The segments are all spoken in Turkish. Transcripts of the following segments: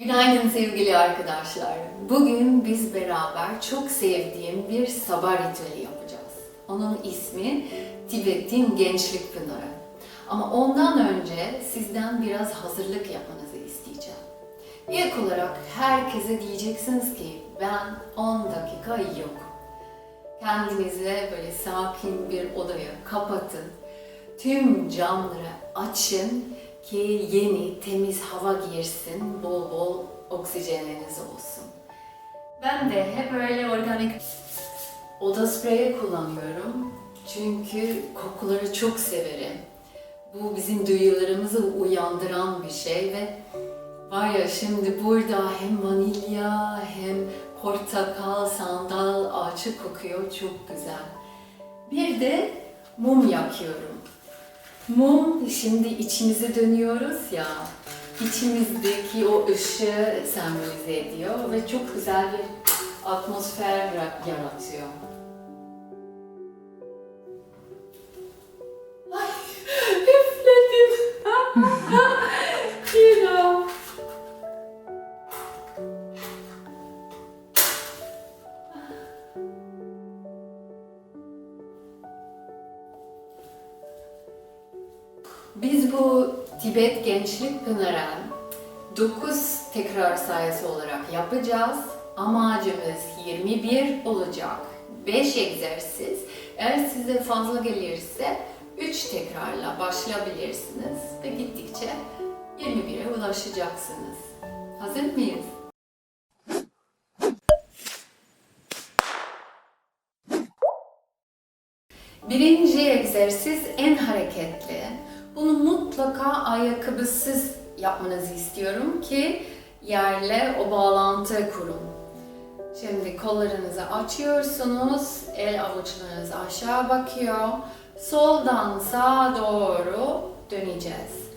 Günaydın sevgili arkadaşlar. Bugün biz beraber çok sevdiğim bir sabah ritüeli yapacağız. Onun ismi Tibet'in Gençlik Pınarı. Ama ondan önce sizden biraz hazırlık yapmanızı isteyeceğim. İlk olarak herkese diyeceksiniz ki ben 10 dakika yok. Kendinize böyle sakin bir odaya kapatın. Tüm camları açın ki yeni temiz hava girsin, bol bol oksijeniniz olsun. Ben de hep öyle organik oda spreyi kullanıyorum. Çünkü kokuları çok severim. Bu bizim duyularımızı uyandıran bir şey ve var ya şimdi burada hem vanilya hem portakal, sandal ağacı kokuyor çok güzel. Bir de mum yakıyorum. Mum şimdi içimize dönüyoruz ya. içimizdeki o ışığı sembolize ediyor ve çok güzel bir atmosfer yara- yaratıyor. Biz bu Tibet Gençlik Pınarı 9 tekrar sayısı olarak yapacağız. Amacımız 21 olacak. 5 egzersiz. Eğer size fazla gelirse 3 tekrarla başlayabilirsiniz ve gittikçe 21'e ulaşacaksınız. Hazır mıyız? Birinci egzersiz en hareketli. Bunu mutlaka ayakkabısız yapmanızı istiyorum ki yerle o bağlantı kurun. Şimdi kollarınızı açıyorsunuz, el avuçlarınız aşağı bakıyor. Soldan sağa doğru döneceğiz.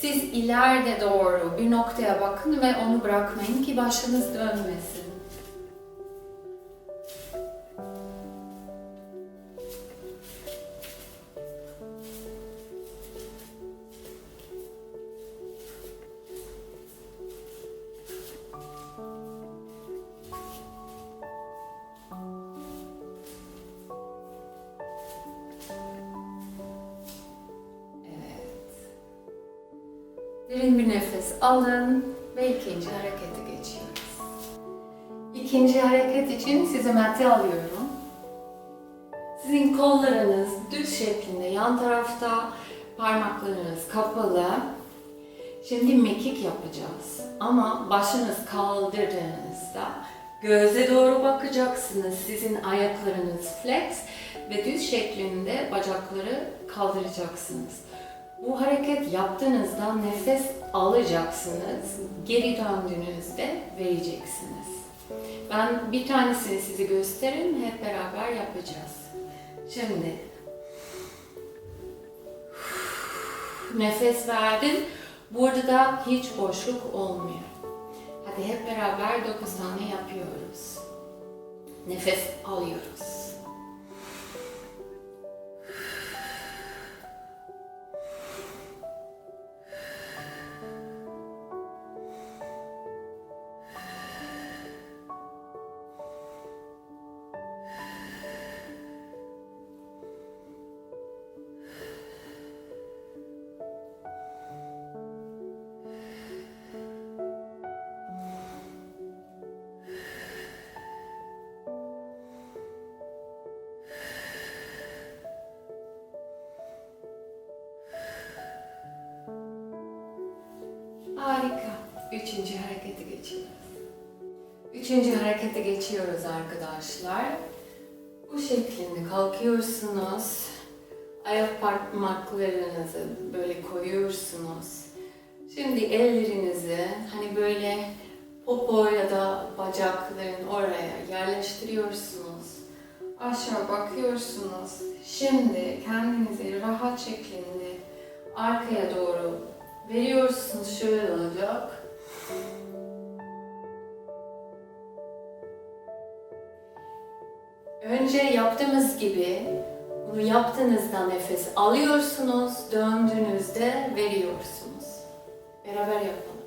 Siz ileride doğru bir noktaya bakın ve onu bırakmayın ki başınız dönmesin. Derin bir nefes alın ve ikinci harekete geçiyoruz. İkinci hareket için size mati alıyorum. Sizin kollarınız düz şeklinde yan tarafta, parmaklarınız kapalı. Şimdi mekik yapacağız. Ama başınız kaldırdığınızda göze doğru bakacaksınız. Sizin ayaklarınız flex ve düz şeklinde bacakları kaldıracaksınız. Bu hareket yaptığınızda nefes alacaksınız. Geri döndüğünüzde vereceksiniz. Ben bir tanesini size gösteririm. Hep beraber yapacağız. Şimdi nefes verdin. Burada da hiç boşluk olmuyor. Hadi hep beraber 9 tane yapıyoruz. Nefes alıyoruz. Harika. Üçüncü harekete geçiyoruz. Üçüncü harekete geçiyoruz arkadaşlar. Bu şeklinde kalkıyorsunuz. Ayak parmaklarınızı böyle koyuyorsunuz. Şimdi ellerinizi hani böyle popo ya da bacakların oraya yerleştiriyorsunuz. Aşağı bakıyorsunuz. Şimdi kendinizi rahat şeklinde arkaya doğru veriyorsunuz. Şöyle olacak. Önce yaptığımız gibi bunu yaptığınızda nefes alıyorsunuz, döndüğünüzde veriyorsunuz. Beraber yapalım.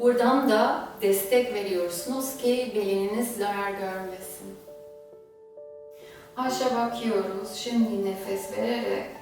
Buradan da destek veriyorsunuz ki belininiz zarar görmesin. Aşağı bakıyoruz. Şimdi nefes vererek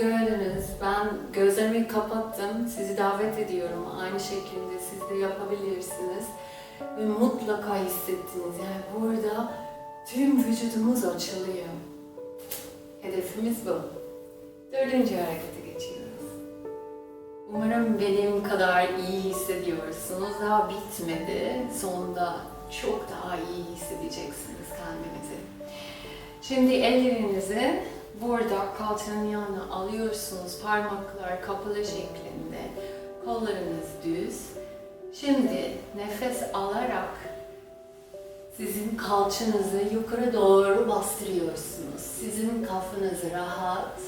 Gördünüz, ben gözlerimi kapattım, sizi davet ediyorum. Aynı şekilde siz de yapabilirsiniz. Ve mutlaka hissettiniz, yani burada tüm vücudumuz açılıyor. Hedefimiz bu. Dördüncü harekete geçiyoruz. Umarım benim kadar iyi hissediyorsunuz. Daha bitmedi. Sonunda çok daha iyi hissedeceksiniz kendinizi. Şimdi ellerinizi burada kalçanın yanına alıyorsunuz. Parmaklar kapalı şeklinde. Kollarınız düz. Şimdi nefes alarak sizin kalçanızı yukarı doğru bastırıyorsunuz. Sizin kafanız rahat.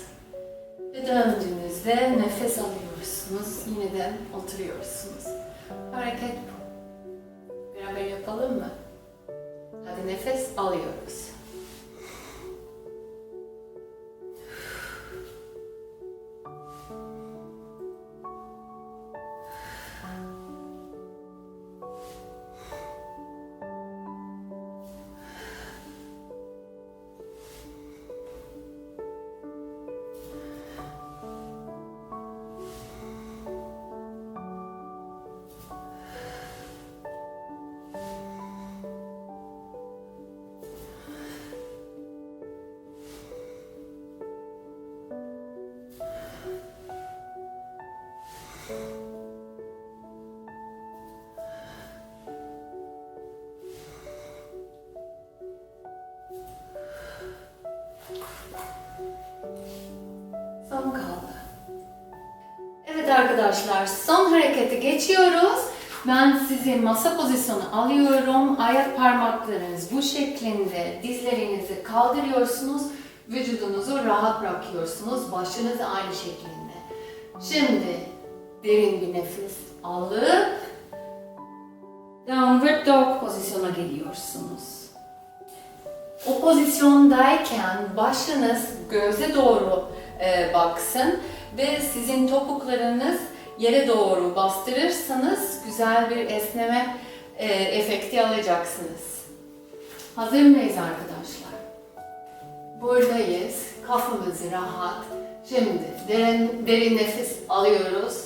Ve döndüğünüzde nefes alıyorsunuz. Yeniden oturuyorsunuz. Hareket bu. Beraber yapalım mı? Hadi nefes alıyoruz. Arkadaşlar son harekete geçiyoruz. Ben sizi masa pozisyonu alıyorum. Ayak parmaklarınız bu şeklinde dizlerinizi kaldırıyorsunuz. Vücudunuzu rahat bırakıyorsunuz. Başınız aynı şeklinde. Şimdi derin bir nefes alıp Downward Dog pozisyona geliyorsunuz. O pozisyondayken başınız göze doğru e, baksın ve sizin topuklarınız yere doğru bastırırsanız güzel bir esneme e, efekti alacaksınız. Hazır mıyız arkadaşlar? Buradayız. Kafamız rahat. Şimdi derin, derin nefes alıyoruz.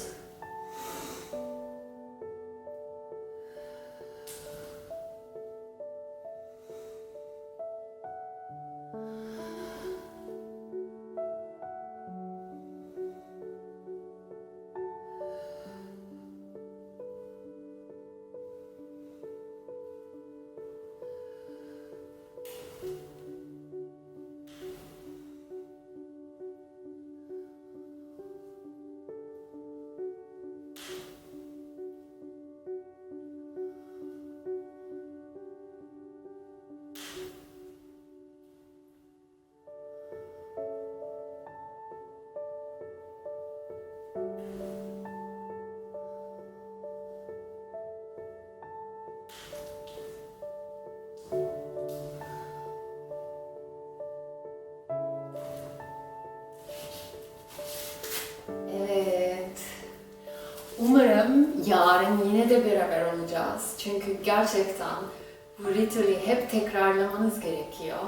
Yarın yine de beraber olacağız. Çünkü gerçekten bu ritüeli hep tekrarlamanız gerekiyor.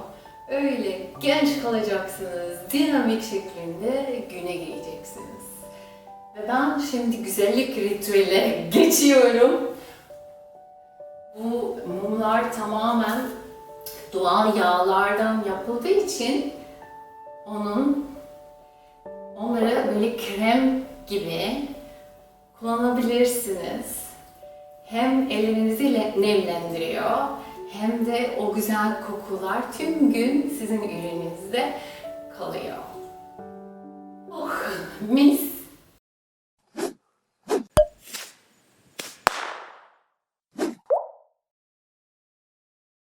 Öyle genç kalacaksınız, dinamik şeklinde güne gireceksiniz. Ve ben şimdi güzellik ritüele geçiyorum. Bu mumlar tamamen doğal yağlardan yapıldığı için onun Onları böyle krem gibi kullanabilirsiniz. Hem elinizi nemlendiriyor hem de o güzel kokular tüm gün sizin ürününüzde kalıyor. Oh mis